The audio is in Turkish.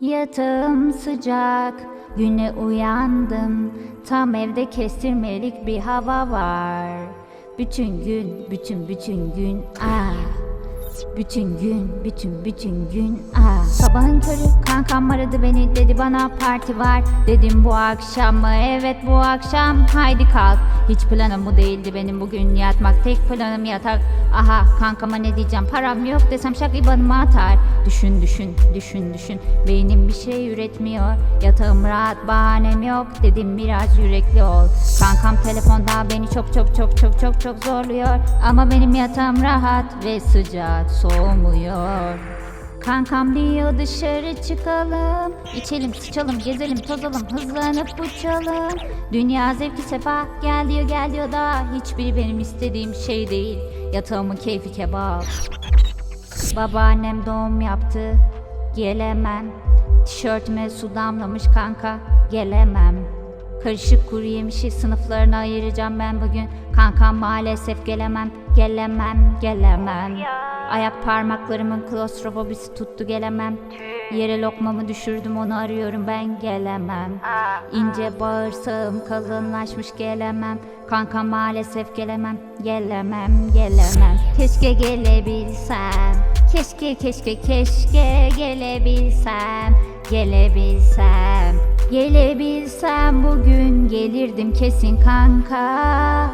Yatağım sıcak, güne uyandım. Tam evde kestirmelik bir hava var. Bütün gün, bütün bütün gün ah. Bütün gün, bütün bütün gün ah. Sabahın körü kankam aradı beni dedi bana parti var Dedim bu akşam mı? Evet bu akşam haydi kalk Hiç planım bu değildi benim bugün yatmak Tek planım yatak Aha kankama ne diyeceğim? Param yok desem şak ibanıma atar. Düşün düşün düşün düşün. Beynim bir şey üretmiyor. Yatağım rahat bahanem yok. Dedim biraz yürekli ol. Kankam telefonda beni çok çok çok çok çok çok zorluyor. Ama benim yatağım rahat ve sıcak soğumuyor Kankam diyor dışarı çıkalım. İçelim sıçalım gezelim tozalım hızlanıp uçalım. Dünya zevki sefa gel diyor gel diyor da. Hiçbiri benim istediğim şey değil. Yatağımın keyfi kebap. Babaannem doğum yaptı. Gelemem. Tişörtüme su damlamış kanka. Gelemem Karışık kuru yemişi sınıflarına ayıracağım ben bugün. Kankam maalesef gelemem Gelemem gelemem. Ayak parmaklarımın klostrofobisi tuttu gelemem. Yere lokmamı düşürdüm onu arıyorum ben gelemem. İnce bağırsağım kalınlaşmış gelemem. Kankam maalesef gelemem Gelemem gelemem. Keşke gelebilsem Keşke keşke keşke gelebilsem Gelebilsem Gelebilsem bugün gelirdim kesin kanka